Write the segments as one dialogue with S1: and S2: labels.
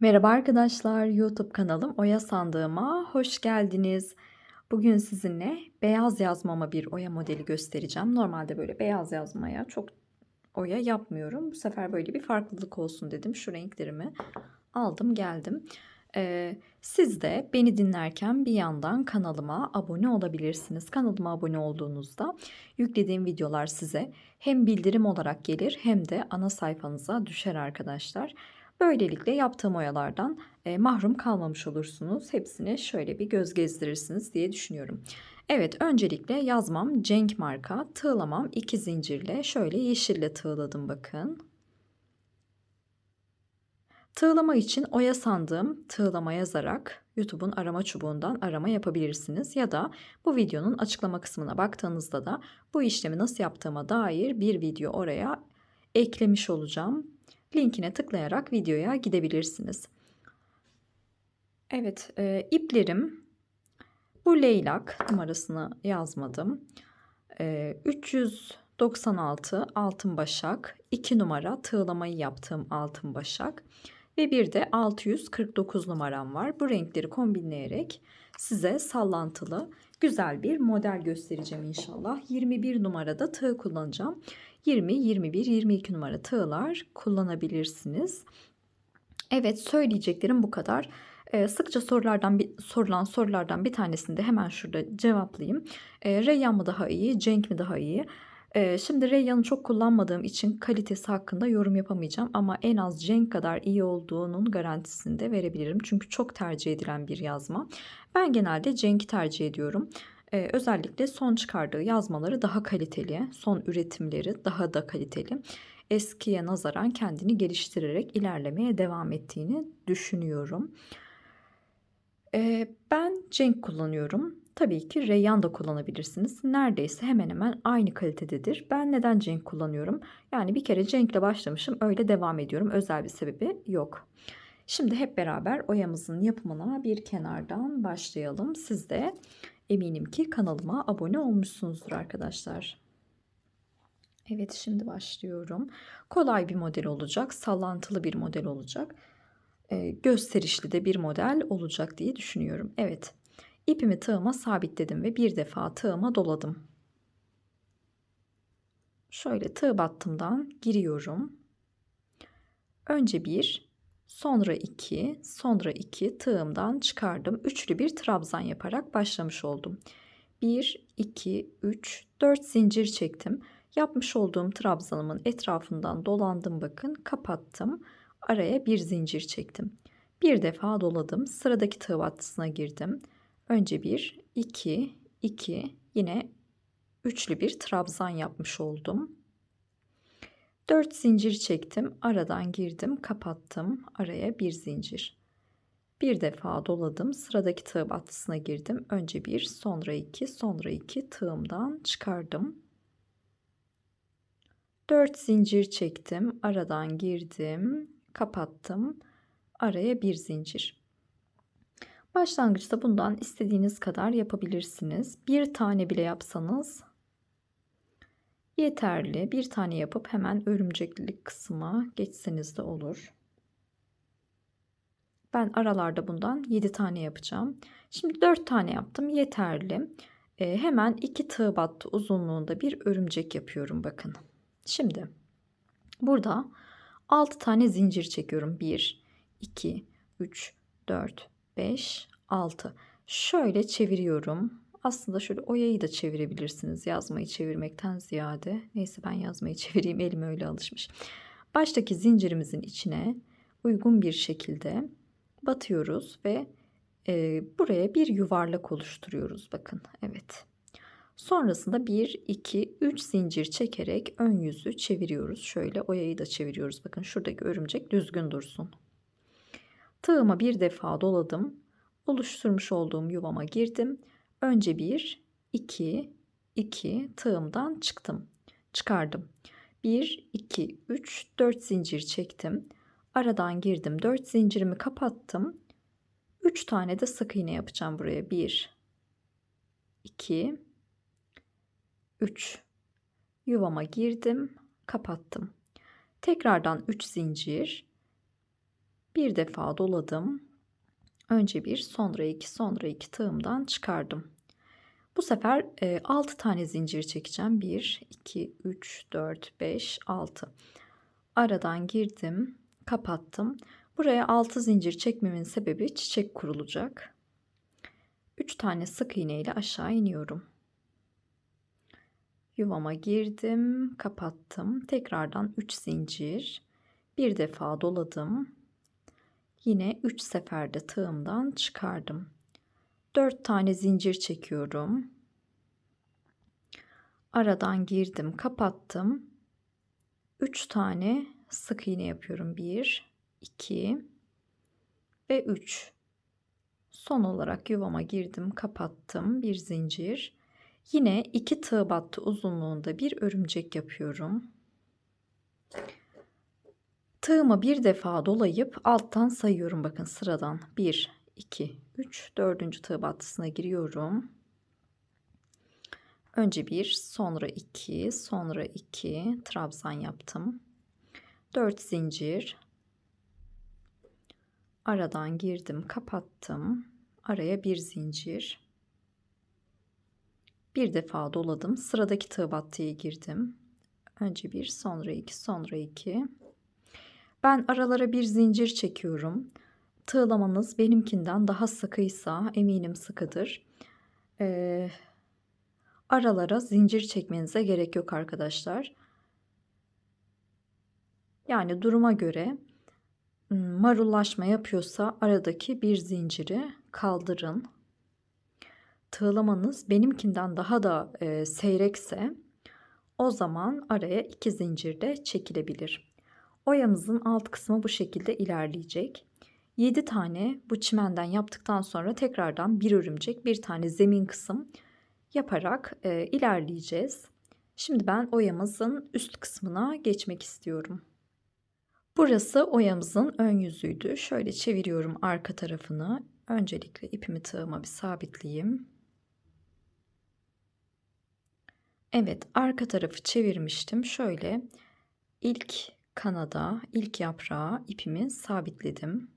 S1: Merhaba arkadaşlar, YouTube kanalım Oya Sandığıma hoş geldiniz. Bugün sizinle beyaz yazmama bir oya modeli göstereceğim. Normalde böyle beyaz yazmaya çok oya yapmıyorum. Bu sefer böyle bir farklılık olsun dedim. Şu renklerimi aldım geldim. Ee, siz de beni dinlerken bir yandan kanalıma abone olabilirsiniz. Kanalıma abone olduğunuzda yüklediğim videolar size hem bildirim olarak gelir hem de ana sayfanıza düşer arkadaşlar. Böylelikle yaptığım oyalardan e, mahrum kalmamış olursunuz. Hepsine şöyle bir göz gezdirirsiniz diye düşünüyorum. Evet öncelikle yazmam Cenk marka, tığlamam iki zincirle şöyle yeşille tığladım bakın. Tığlama için oya sandığım tığlama yazarak YouTube'un arama çubuğundan arama yapabilirsiniz. Ya da bu videonun açıklama kısmına baktığınızda da bu işlemi nasıl yaptığıma dair bir video oraya eklemiş olacağım. Linkine tıklayarak videoya gidebilirsiniz. Evet e, iplerim bu leylak numarasını yazmadım. E, 396 altın başak 2 numara tığlamayı yaptığım altın başak ve bir de 649 numaram var. Bu renkleri kombinleyerek size sallantılı güzel bir model göstereceğim inşallah. 21 numarada tığ kullanacağım. 20, 21, 22 numara tığlar kullanabilirsiniz. Evet söyleyeceklerim bu kadar. Ee, sıkça sorulardan bir, sorulan sorulardan bir tanesini de hemen şurada cevaplayayım. Ee, Reyyan mı daha iyi, Cenk mi daha iyi? Şimdi Reyyan'ı çok kullanmadığım için kalitesi hakkında yorum yapamayacağım ama en az Cenk kadar iyi olduğunun garantisini de verebilirim. Çünkü çok tercih edilen bir yazma. Ben genelde Cenk'i tercih ediyorum. Ee, özellikle son çıkardığı yazmaları daha kaliteli, son üretimleri daha da kaliteli. Eskiye nazaran kendini geliştirerek ilerlemeye devam ettiğini düşünüyorum. Ee, ben Cenk kullanıyorum. Tabii ki Reyyan da kullanabilirsiniz. Neredeyse hemen hemen aynı kalitededir. Ben neden Cenk kullanıyorum? Yani bir kere Cenk'le başlamışım öyle devam ediyorum. Özel bir sebebi yok. Şimdi hep beraber oyamızın yapımına bir kenardan başlayalım. Siz de eminim ki kanalıma abone olmuşsunuzdur arkadaşlar. Evet şimdi başlıyorum. Kolay bir model olacak. Sallantılı bir model olacak. Ee, gösterişli de bir model olacak diye düşünüyorum. Evet. İpimi tığıma sabitledim ve bir defa tığıma doladım. Şöyle tığ battımdan giriyorum. Önce bir, sonra iki, sonra iki tığımdan çıkardım. Üçlü bir trabzan yaparak başlamış oldum. 1, 2, 3, 4 zincir çektim. Yapmış olduğum trabzanımın etrafından dolandım bakın kapattım. Araya bir zincir çektim. Bir defa doladım. Sıradaki tığ battısına girdim. Önce bir, iki, iki, yine üçlü bir trabzan yapmış oldum. Dört zincir çektim. Aradan girdim, kapattım. Araya bir zincir. Bir defa doladım. Sıradaki tığ battısına girdim. Önce bir, sonra iki, sonra iki tığımdan çıkardım. Dört zincir çektim. Aradan girdim, kapattım. Araya bir zincir. Başlangıçta bundan istediğiniz kadar yapabilirsiniz. Bir tane bile yapsanız yeterli. Bir tane yapıp hemen örümceklik kısma geçseniz de olur. Ben aralarda bundan 7 tane yapacağım. Şimdi 4 tane yaptım yeterli. Ee, hemen 2 tığ battı uzunluğunda bir örümcek yapıyorum bakın. Şimdi burada 6 tane zincir çekiyorum. 1, 2, 3, 4, 5, 6. Şöyle çeviriyorum. Aslında şöyle oyayı da çevirebilirsiniz yazmayı çevirmekten ziyade. Neyse ben yazmayı çevireyim elim öyle alışmış. Baştaki zincirimizin içine uygun bir şekilde batıyoruz ve e, buraya bir yuvarlak oluşturuyoruz. Bakın evet. Sonrasında 1, 2, 3 zincir çekerek ön yüzü çeviriyoruz. Şöyle oyayı da çeviriyoruz. Bakın şuradaki örümcek düzgün dursun. Tığıma bir defa doladım. Oluşturmuş olduğum yuvama girdim. Önce 1, 2, 2 tığımdan çıktım. Çıkardım. 1, 2, 3, 4 zincir çektim. Aradan girdim. 4 zincirimi kapattım. 3 tane de sık iğne yapacağım buraya. 1, 2, 3. Yuvama girdim. Kapattım. Tekrardan 3 zincir. Bir defa doladım. Önce bir, sonra iki, sonra iki tığımdan çıkardım. Bu sefer e, 6 tane zincir çekeceğim. 1, 2, 3, 4, 5, 6. Aradan girdim, kapattım. Buraya 6 zincir çekmemin sebebi çiçek kurulacak. 3 tane sık iğne ile aşağı iniyorum. Yuvama girdim, kapattım. Tekrardan 3 zincir. Bir defa doladım. Yine 3 seferde tığımdan çıkardım. 4 tane zincir çekiyorum. Aradan girdim, kapattım. 3 tane sık iğne yapıyorum. 1 2 ve 3. Son olarak yuvama girdim, kapattım. Bir zincir. Yine iki tığ battı uzunluğunda bir örümcek yapıyorum. Tığımı bir defa dolayıp alttan sayıyorum bakın sıradan. 1, 2, 3, 4. tığ battısına giriyorum. Önce 1, sonra 2, sonra 2 trabzan yaptım. 4 zincir. Aradan girdim, kapattım. Araya bir zincir. Bir defa doladım. Sıradaki tığ battıya girdim. Önce bir, sonra iki, sonra iki. Ben aralara bir zincir çekiyorum. Tığlamanız benimkinden daha sıkıysa eminim sıkıdır. Ee, aralara zincir çekmenize gerek yok arkadaşlar. Yani duruma göre marullaşma yapıyorsa aradaki bir zinciri kaldırın. Tığlamanız benimkinden daha da e, seyrekse o zaman araya iki zincir de çekilebilir. Oyamızın alt kısmı bu şekilde ilerleyecek. 7 tane bu çimenden yaptıktan sonra tekrardan bir örümcek, bir tane zemin kısım yaparak e, ilerleyeceğiz. Şimdi ben oyamızın üst kısmına geçmek istiyorum. Burası oyamızın ön yüzüydü. Şöyle çeviriyorum arka tarafını. Öncelikle ipimi tığıma bir sabitleyeyim. Evet arka tarafı çevirmiştim. Şöyle ilk kanada ilk yaprağı ipimi sabitledim.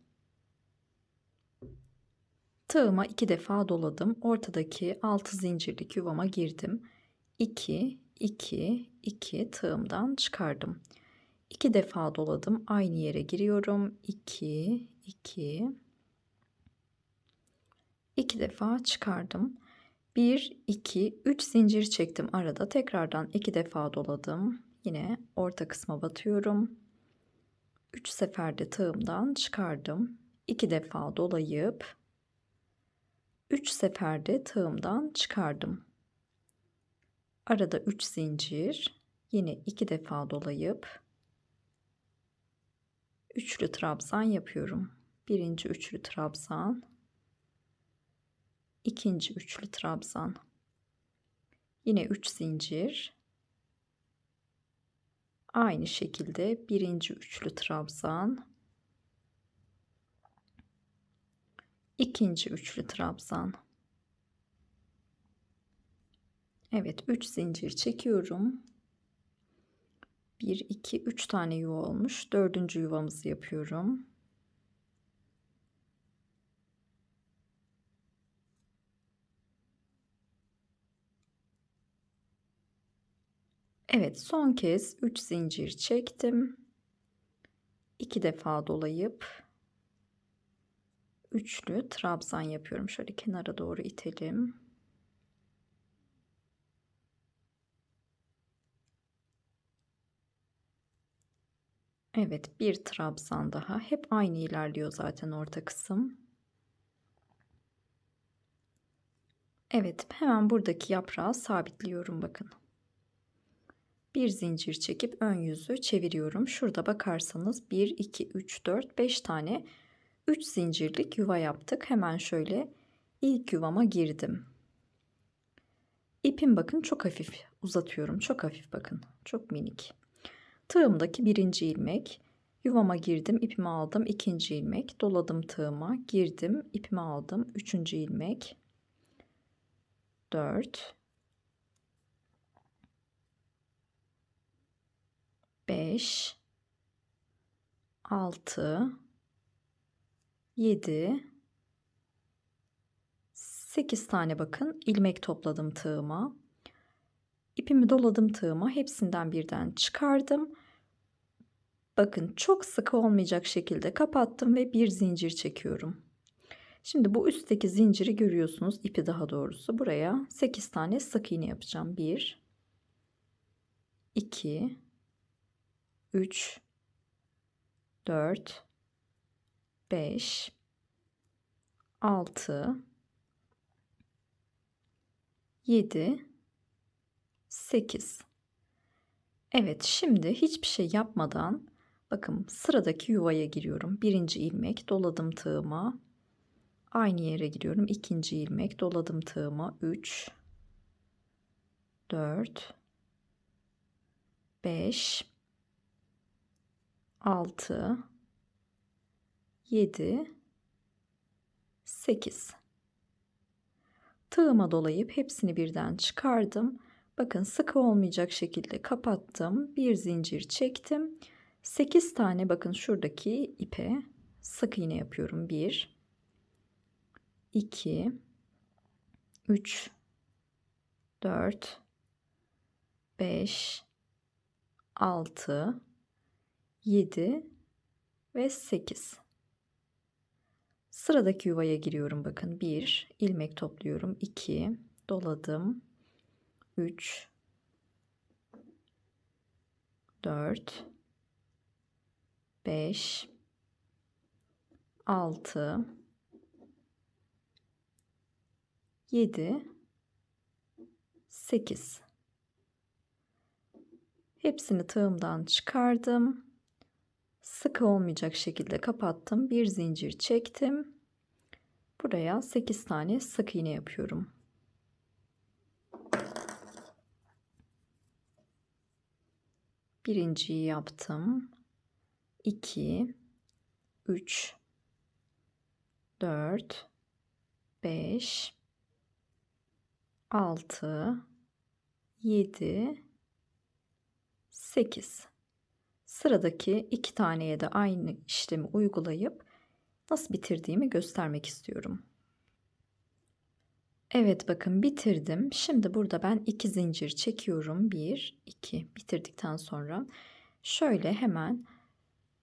S1: Tığıma iki defa doladım. Ortadaki altı zincirlik yuvama girdim. 2 2 2 tığımdan çıkardım. İki defa doladım. Aynı yere giriyorum. 2 2 2 defa çıkardım. 1 2 3 zincir çektim arada. Tekrardan iki defa doladım. Yine orta kısma batıyorum. 3 seferde tığımdan çıkardım. 2 defa dolayıp 3 seferde tığımdan çıkardım. Arada 3 zincir, yine 2 defa dolayıp üçlü trabzan yapıyorum. Birinci üçlü trabzan, ikinci üçlü trabzan. Yine 3 zincir. Aynı şekilde birinci üçlü trabzan, ikinci üçlü trabzan. Evet 3 zincir çekiyorum. 1 2 3 tane yuva olmuş. Dördüncü yuvamızı yapıyorum. Evet son kez 3 zincir çektim. 2 defa dolayıp üçlü trabzan yapıyorum. Şöyle kenara doğru itelim. Evet bir trabzan daha. Hep aynı ilerliyor zaten orta kısım. Evet hemen buradaki yaprağı sabitliyorum bakın. Bir zincir çekip ön yüzü çeviriyorum. Şurada bakarsanız 1, 2, 3, 4, 5 tane 3 zincirlik yuva yaptık. Hemen şöyle ilk yuvama girdim. İpim bakın çok hafif uzatıyorum. Çok hafif bakın. Çok minik. Tığımdaki birinci ilmek. Yuvama girdim, ipimi aldım. ikinci ilmek. Doladım tığıma. Girdim, ipimi aldım. Üçüncü ilmek. Dört. Beş. Altı. 7 8 tane bakın ilmek topladım tığıma. İpimi doladım tığıma. Hepsinden birden çıkardım. Bakın çok sıkı olmayacak şekilde kapattım ve bir zincir çekiyorum. Şimdi bu üstteki zinciri görüyorsunuz. ipi daha doğrusu. Buraya 8 tane sık iğne yapacağım. 1 2 3 4 5 6 7 8 Evet şimdi hiçbir şey yapmadan bakın sıradaki yuvaya giriyorum. Birinci ilmek doladım tığıma. Aynı yere giriyorum. İkinci ilmek doladım tığıma. 3 4 5 6 7 8 Tığıma dolayıp hepsini birden çıkardım. Bakın sıkı olmayacak şekilde kapattım. Bir zincir çektim. 8 tane bakın şuradaki ipe sık iğne yapıyorum. 1 2 3 4 5 6 7 ve 8 sıradaki yuvaya giriyorum bakın. 1 ilmek topluyorum. 2 doladım. 3 4 5 6 7 8 Hepsini tığımdan çıkardım. Sıkı olmayacak şekilde kapattım. Bir zincir çektim. Buraya 8 tane sık iğne yapıyorum. Birinciyi yaptım. 2 3 4 5 6 7 8 sıradaki iki taneye de aynı işlemi uygulayıp nasıl bitirdiğimi göstermek istiyorum. Evet bakın bitirdim. Şimdi burada ben iki zincir çekiyorum. Bir, iki bitirdikten sonra şöyle hemen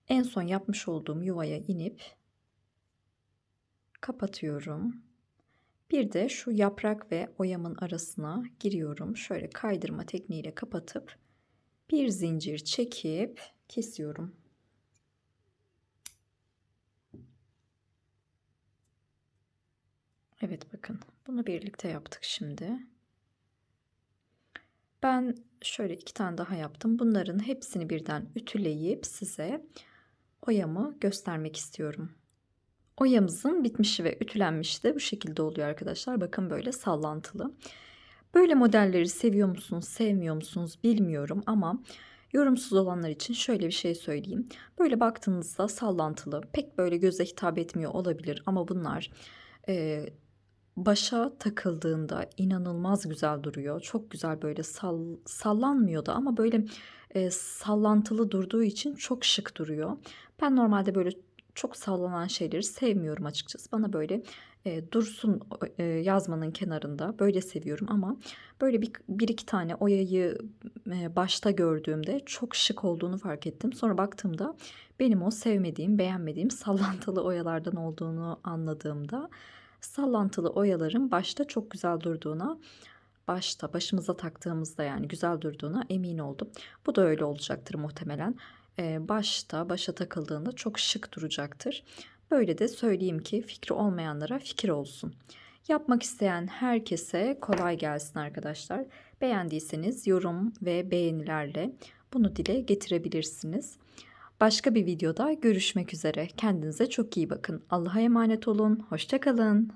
S1: en son yapmış olduğum yuvaya inip kapatıyorum. Bir de şu yaprak ve oyamın arasına giriyorum. Şöyle kaydırma tekniğiyle kapatıp bir zincir çekip kesiyorum. Evet bakın bunu birlikte yaptık şimdi. Ben şöyle iki tane daha yaptım. Bunların hepsini birden ütüleyip size oyamı göstermek istiyorum. Oyamızın bitmişi ve ütülenmişi de bu şekilde oluyor arkadaşlar. Bakın böyle sallantılı. Böyle modelleri seviyor musunuz, sevmiyor musunuz bilmiyorum ama yorumsuz olanlar için şöyle bir şey söyleyeyim. Böyle baktığınızda sallantılı, pek böyle göze hitap etmiyor olabilir ama bunlar e, başa takıldığında inanılmaz güzel duruyor. Çok güzel böyle sall sallanmıyor da ama böyle e, sallantılı durduğu için çok şık duruyor. Ben normalde böyle çok sallanan şeyleri sevmiyorum açıkçası. Bana böyle e, dursun e, yazmanın kenarında böyle seviyorum ama böyle bir, bir iki tane oyayı e, başta gördüğümde çok şık olduğunu fark ettim. Sonra baktığımda benim o sevmediğim, beğenmediğim sallantılı oyalardan olduğunu anladığımda sallantılı oyaların başta çok güzel durduğuna başta başımıza taktığımızda yani güzel durduğuna emin oldum. Bu da öyle olacaktır muhtemelen. Ee, başta başa takıldığında çok şık duracaktır. Böyle de söyleyeyim ki fikri olmayanlara fikir olsun. Yapmak isteyen herkese kolay gelsin arkadaşlar. Beğendiyseniz yorum ve beğenilerle bunu dile getirebilirsiniz. Başka bir videoda görüşmek üzere. Kendinize çok iyi bakın. Allah'a emanet olun. Hoşçakalın.